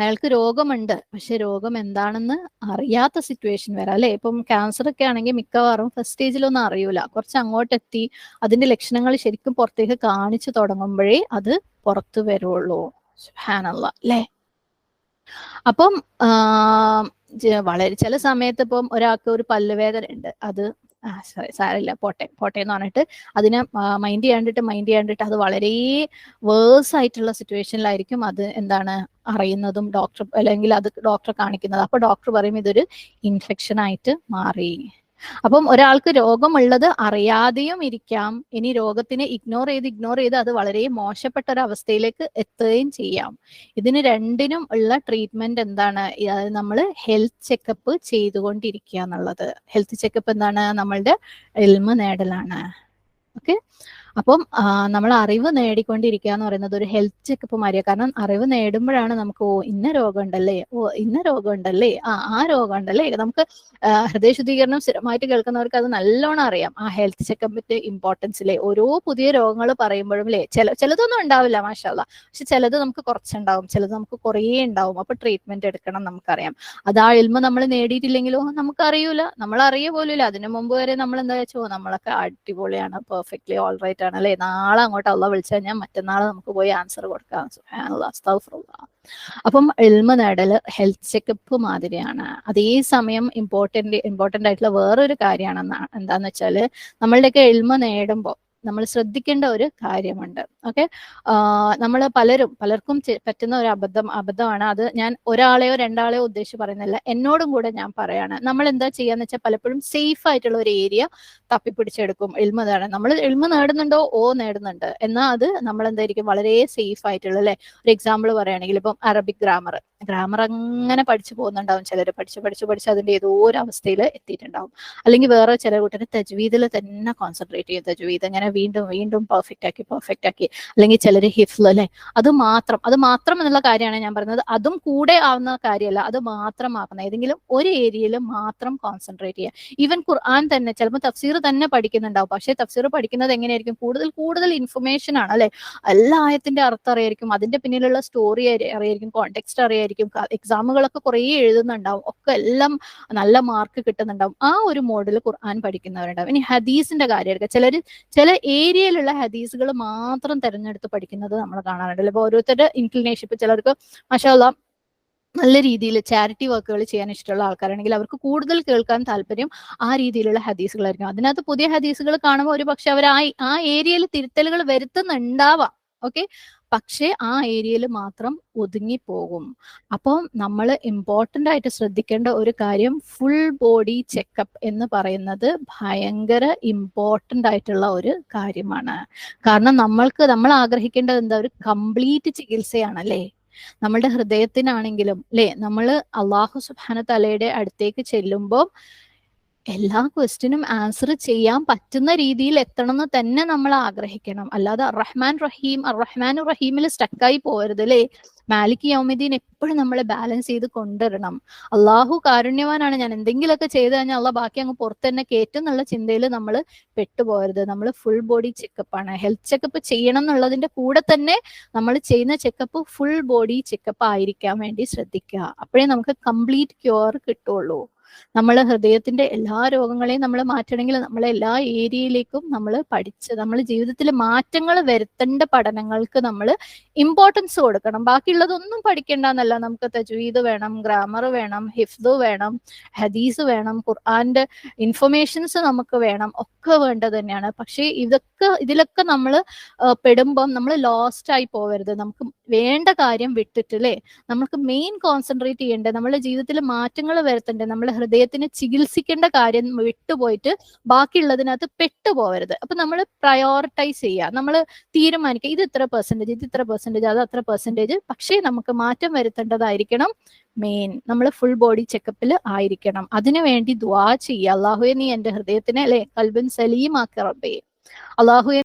അയാൾക്ക് രോഗമുണ്ട്. പക്ഷെ രോഗം എന്താണെന്ന് അറിയാത്ത സിറ്റുവേഷൻ വരാം. അല്ലെ? ഇപ്പം ക്യാൻസർ ഒക്കെ ആണെങ്കിൽ മിക്കവാറും ഫസ്റ്റ് സ്റ്റേജിലൊന്നും അറിയൂല. കുറച്ച് അങ്ങോട്ടെത്തി അതിന്റെ ലക്ഷണങ്ങൾ ശരിക്കും പുറത്തേക്ക് കാണിച്ചു തുടങ്ങുമ്പോഴേ അത് പുറത്തു വരുള്ളൂ. സുബ്ഹാനല്ല. അല്ലേ? അപ്പം വളരെ ചില സമയത്ത് ഇപ്പം ഒരാൾക്ക് ഒരു പല്ലുവേദന ഉണ്ട്. അത് ആ sorry, സാരമില്ല. പോട്ടെ പോട്ടെ എന്ന് പറഞ്ഞിട്ട് അതിനെ മൈൻഡ് ചെയ്യാണ്ടിട്ട് മൈൻഡ് ചെയ്യാണ്ടിട്ട് അത് വളരെ വേഴ്സ് ആയിട്ടുള്ള സിറ്റുവേഷനിലായിരിക്കും അത് എന്താണ് അറിയുന്നതും ഡോക്ടർ അല്ലെങ്കിൽ അത് ഡോക്ടറെ കാണിക്കുന്നത്. അപ്പൊ ഡോക്ടർ പറയും ഇതൊരു ഇൻഫെക്ഷൻ ആയിട്ട് മാറി. അപ്പം ഒരാൾക്ക് രോഗമുള്ളത് അറിയാതെയും ഇരിക്കാം. ഇനി രോഗത്തിനെ ഇഗ്നോർ ചെയ്ത് ഇഗ്നോർ ചെയ്ത് അത് വളരെ മോശപ്പെട്ട ഒരു അവസ്ഥയിലേക്ക് എത്തുകയും ചെയ്യാം. ഇതിന് രണ്ടിനും ഉള്ള ട്രീറ്റ്മെന്റ് എന്താണ്? അതായത് നമ്മൾ ഹെൽത്ത് ചെക്കപ്പ് ചെയ്തുകൊണ്ടിരിക്കുക എന്നുള്ളത്. ഹെൽത്ത് ചെക്കപ്പ് എന്താണ്? നമ്മളുടെ എൽമ നേടലാണ്. ഓക്കെ അപ്പം നമ്മൾ അറിവ് നേടിക്കൊണ്ടിരിക്കുക എന്ന് പറയുന്നത് ഒരു ഹെൽത്ത് ചെക്കപ്പ് മാറിയ കാരണം അറിവ് നേടുമ്പോഴാണ് നമുക്ക് ഓ ഇന്ന രോഗം ഉണ്ടല്ലേ ഓ ഇന്ന രോഗം ഉണ്ടല്ലേ ആ ആ രോഗം ഉണ്ടല്ലേ നമുക്ക് ഹൃദയ ശുദ്ധീകരണം സ്ഥിരമായിട്ട് കേൾക്കുന്നവർക്ക് അത് നല്ലോണം അറിയാം. ആ ഹെൽത്ത് ചെക്കപ്പിന്റെ ഇമ്പോർട്ടൻസിലെ ഓരോ പുതിയ രോഗങ്ങൾ പറയുമ്പോഴും അല്ലേ ചില ചിലതൊന്നും ഉണ്ടാവില്ല മാഷാല്ല പക്ഷെ ചിലത് നമുക്ക് കുറച്ചുണ്ടാവും. ചിലത് നമുക്ക് കുറേ ഉണ്ടാവും. അപ്പൊ ട്രീറ്റ്മെന്റ് എടുക്കണം നമുക്കറിയാം. അത് ആ എൽമ നമ്മൾ നേടിയിട്ടില്ലെങ്കിലോ നമുക്കറിയൂല. നമ്മൾ അറിയ പോലുമില്ല. അതിനു മുമ്പ് വരെ നമ്മൾ എന്താ വെച്ചോ നമ്മളൊക്കെ അടിപൊളിയാണ്. പെർഫെക്റ്റ്ലി ഓൾ റൈറ്റ് ആണ് അല്ലേ നാളെ അങ്ങോട്ട് അള്ള വിളിച്ചു കഴിഞ്ഞാൽ മറ്റന്നാൾ നമുക്ക് പോയി ആൻസർ കൊടുക്കാം. അപ്പം എൽമ നേടൽ ഹെൽത്ത് ചെക്കപ്പ് മാതിരിയാണ്. അതേ സമയം ഇമ്പോർട്ടന്റ് ഇമ്പോർട്ടന്റ് ആയിട്ടുള്ള വേറൊരു കാര്യമാണ് എന്താന്ന് വെച്ചാൽ നമ്മളുടെയൊക്കെ എൽമ നേടുമ്പോൾ നമ്മൾ ശ്രദ്ധിക്കേണ്ട ഒരു കാര്യമുണ്ട്. ഓക്കെ? നമ്മൾ പലരും പലർക്കും പറ്റുന്ന ഒരു അബദ്ധം അബദ്ധമാണ് അത് ഞാൻ ഒരാളെയോ രണ്ടാളെയോ ഉദ്ദേശിച്ച് പറയുന്നില്ല എന്നോടും കൂടെ ഞാൻ പറയാണ്. നമ്മൾ എന്താ ചെയ്യാന്ന് വെച്ചാൽ പലപ്പോഴും സേഫ് ആയിട്ടുള്ള ഒരു ഏരിയ തപ്പിപ്പിടിച്ചെടുക്കും. എൽമ നേടാൻ. നമ്മൾ എൽമ നേടുന്നുണ്ടോ? ഓ നേടുന്നുണ്ട്. എന്നാൽ അത് നമ്മൾ എന്തായിരിക്കും വളരെ സേഫ് ആയിട്ടുള്ള അല്ലെ? ഒരു എക്സാമ്പിൾ പറയുകയാണെങ്കിൽ ഇപ്പം അറബിക് ഗ്രാമർ ഗ്രാമർ അങ്ങനെ പഠിച്ചു പോകുന്നുണ്ടാവും. ചിലർ പഠിച്ച് പഠിച്ച് പഠിച്ച് അതിന്റെ ഏതോ ഒരു അവസ്ഥയിൽ എത്തിയിട്ടുണ്ടാവും. അല്ലെങ്കിൽ വേറെ ചില കൂട്ടർ തജ്വീദിൽ തന്നെ കോൺസെൻട്രേറ്റ് ചെയ്യും. തജ്വീദ് അങ്ങനെ വീണ്ടും വീണ്ടും പെർഫെക്റ്റ് ആക്കി പെർഫെക്റ്റ് ആക്കി. അല്ലെങ്കിൽ ചിലർ ഹിഫ്ൽ അല്ലെ? അത് മാത്രം അത് മാത്രം എന്നുള്ള കാര്യമാണ് ഞാൻ പറയുന്നത് അതും കൂടെ ആവുന്ന കാര്യമല്ല അത് മാത്രമാക്കുന്ന. ഏതെങ്കിലും ഒരു ഏരിയയിൽ മാത്രം കോൺസെൻട്രേറ്റ് ചെയ്യുക. ഈവൻ ഖുർആൻ തന്നെ ചിലപ്പോൾ തഫ്സീർ തന്നെ പഠിക്കുന്നുണ്ടാവും. പക്ഷേ തഫ്സീർ പഠിക്കുന്നത് എങ്ങനെയായിരിക്കും? കൂടുതൽ കൂടുതൽ ഇൻഫർമേഷൻ ആണ് അല്ലെ? എല്ലാ ആയത്തിന്റെ അർത്ഥം അറിയായിരിക്കും. അതിന്റെ പിന്നിലുള്ള സ്റ്റോറി അറിയായിരിക്കും. കോണ്ടെക്സ്റ്റ് അറിയായിരിക്കും. എക്സാമുകളൊക്കെ കുറേ എഴുതുന്നുണ്ടാവും. ഒക്കെ എല്ലാം നല്ല മാർക്ക് കിട്ടുന്നുണ്ടാവും. ആ ഒരു മോഡൽ ഖുർആൻ പഠിക്കുന്നവരുണ്ടാവും. ഇനി ഹദീസിന്റെ കാര്യം എടുക്കുക ചിലർ ചില ഏരിയയിലുള്ള ഹദീസുകൾ മാത്രം തെരഞ്ഞെടുത്ത് പഠിക്കുന്നത് നമ്മൾ കാണാറുണ്ട്. അല്ലെ? ഓരോരുത്തരുടെ ഇൻക്ലിനേഷൻ ഇപ്പൊ ചിലർക്ക് മഷാല്ല നല്ല രീതിയിൽ ചാരിറ്റി വർക്കുകൾ ചെയ്യാൻ ഇഷ്ടമുള്ള ആൾക്കാരാണെങ്കിൽ അവർക്ക് കൂടുതൽ കേൾക്കാൻ താല്പര്യം ആ രീതിയിലുള്ള ഹദീസുകളായിരിക്കും. അതിനകത്ത് പുതിയ ഹദീസുകൾ കാണുമ്പോൾ ഒരു പക്ഷെ അവർ ആ ആ ഏരിയയിൽ തിരുത്തലുകൾ വരുത്തുന്നുണ്ടാവാം. ഓക്കെ പക്ഷേ ആ ഏരിയയിൽ മാത്രം ഒതുങ്ങിപ്പോകും അപ്പോൾ നമ്മൾ ഇമ്പോർട്ടന്റ് ആയിട്ട് ശ്രദ്ധിക്കേണ്ട ഒരു കാര്യം ഫുൾ ബോഡി ചെക്കപ്പ് എന്ന് പറയുന്നത് ഭയങ്കര ഇമ്പോർട്ടന്റ് ആയിട്ടുള്ള ഒരു കാര്യമാണ്. കാരണം നമ്മൾക്ക് നമ്മൾ ആഗ്രഹിക്കേണ്ടത് എന്താ? ഒരു കംപ്ലീറ്റ് ചികിത്സയാണല്ലേ? നമ്മളുടെ ഹൃദയത്തിനാണെങ്കിലും അല്ലെ? നമ്മൾ അള്ളാഹു സുബാന തലയുടെ അടുത്തേക്ക് ചെല്ലുമ്പോൾ എല്ലാ ക്വസ്റ്റിനും ആൻസർ ചെയ്യാൻ പറ്റുന്ന രീതിയിൽ എത്തണം എന്ന് തന്നെ നമ്മൾ ആഗ്രഹിക്കണം. അല്ലാതെ റഹ്മാൻ റഹീം റഹ്മാൻ റഹീമിൽ സ്റ്റക്കായി പോകരുത് അല്ലേ മാലിക് യൗമിദ്ദീൻ എപ്പോഴും നമ്മളെ ബാലൻസ് ചെയ്ത് കൊണ്ടുവരണം. അള്ളാഹു കാരുണ്യവാനാണ്. ഞാൻ എന്തെങ്കിലുമൊക്കെ ചെയ്തു കഴിഞ്ഞാൽ അള്ളാഹ് ബാക്കി അങ്ങ് പുറത്ത് തന്നെ കയറ്റും എന്നുള്ള ചിന്തയിൽ നമ്മൾ പെട്ടുപോകരുത്. നമ്മൾ ഫുൾ ബോഡി ചെക്കപ്പ് ആണ്. ഹെൽത്ത് ചെക്കപ്പ് ചെയ്യണം എന്നുള്ളതിന്റെ കൂടെ തന്നെ നമ്മൾ ചെയ്യുന്ന ചെക്കപ്പ് ഫുൾ ബോഡി ചെക്കപ്പ് ആയിരിക്കാൻ വേണ്ടി ശ്രദ്ധിക്കുക. അപ്പോഴേ നമുക്ക് കംപ്ലീറ്റ് ക്യൂർ കിട്ടുള്ളൂ. നമ്മൾ ഹൃദയത്തിന്റെ എല്ലാ രോഗങ്ങളെയും നമ്മൾ മാറ്റണമെങ്കിൽ നമ്മൾ എല്ലാ ഏരിയയിലേക്കും നമ്മൾ പഠിച്ച് നമ്മൾ ജീവിതത്തിൽ മാറ്റങ്ങൾ വരുത്തേണ്ട പഠനങ്ങൾക്ക് നമ്മൾ ഇമ്പോർട്ടൻസ് കൊടുക്കണം. ബാക്കിയുള്ളതൊന്നും പഠിക്കേണ്ടെന്നല്ല നമുക്ക് തജ്വീദ് വേണം ഗ്രാമർ വേണം ഹിഫ്ദ് വേണം ഹദീസ് വേണം ഖുർആന്റെ ഇൻഫർമേഷൻസ് നമുക്ക് വേണം ഒക്കെ വേണ്ടത് തന്നെയാണ്. പക്ഷേ ഇതൊക്കെ ഇതിലൊക്കെ നമ്മൾ പെടുമ്പം നമ്മൾ ലോസ്റ്റ് ആയി പോവരുത്. നമുക്ക് വേണ്ട കാര്യം വിട്ടിട്ട് അല്ലേ നമുക്ക് മെയിൻ കോൺസെൻട്രേറ്റ് ചെയ്യേണ്ടത് നമ്മുടെ ജീവിതത്തിൽ മാറ്റങ്ങൾ വരുത്തണ്ടേ? നമ്മുടെ ഹൃദയത്തിന് ചികിത്സിക്കേണ്ട കാര്യം വിട്ടുപോയിട്ട് ബാക്കിയുള്ളതിനകത്ത് പെട്ടുപോകരുത് അപ്പൊ നമ്മൾ പ്രയോറിറ്റൈസ് ചെയ്യുക. നമ്മൾ തീരുമാനിക്കുക. ഇത് ഇത്ര പെർസെന്റേജ് ഇത് ഇത്ര പെർസെന്റേജ് അത് അത്ര പെർസെന്റേജ് പക്ഷേ നമുക്ക് മാറ്റം വരുത്തേണ്ടതായിരിക്കണം. മെയിൻ നമ്മൾ ഫുൾ ബോഡി ചെക്കപ്പിൽ ആയിരിക്കണം. അതിനു വേണ്ടി ദ്വാ ചെയ്യുക. അള്ളാഹുവെ നീ എന്റെ ഹൃദയത്തിനെ അല്ലെ കൽബൻ സലീമാക്കി റബ്ബേ. അള്ളാഹുവെ